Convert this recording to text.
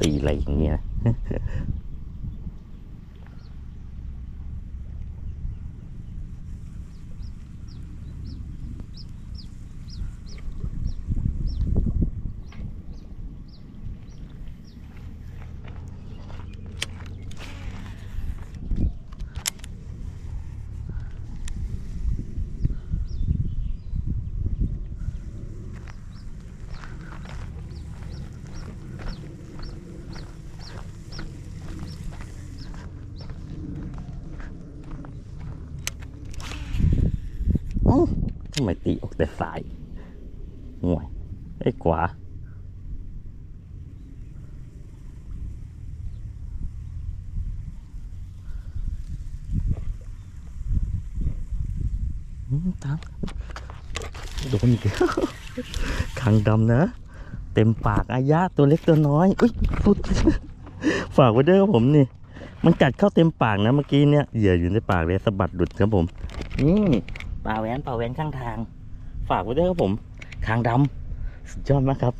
ตีอะไรอย่างเงี้ย เอ้าทำไมตีออกแต่สายห่วยไอ้ขวาตามโดนอีกแล้วขังดำนะ เต็มปากอายะตัวเล็กตัวน้อยอุ้ยพุดฝากไว้เด้วยครับผมนี่ มันกัดเข้าเต็มปากนะเมื่อกี้เนี่ยเหยื่ออยู่ในปากเลยสะบัดหลุดครับผมนี่ ปลาแหวนปลาแหวนข้างทาง ฝากไว้ด้วยครับผมคางดำสุดยอดมากครับ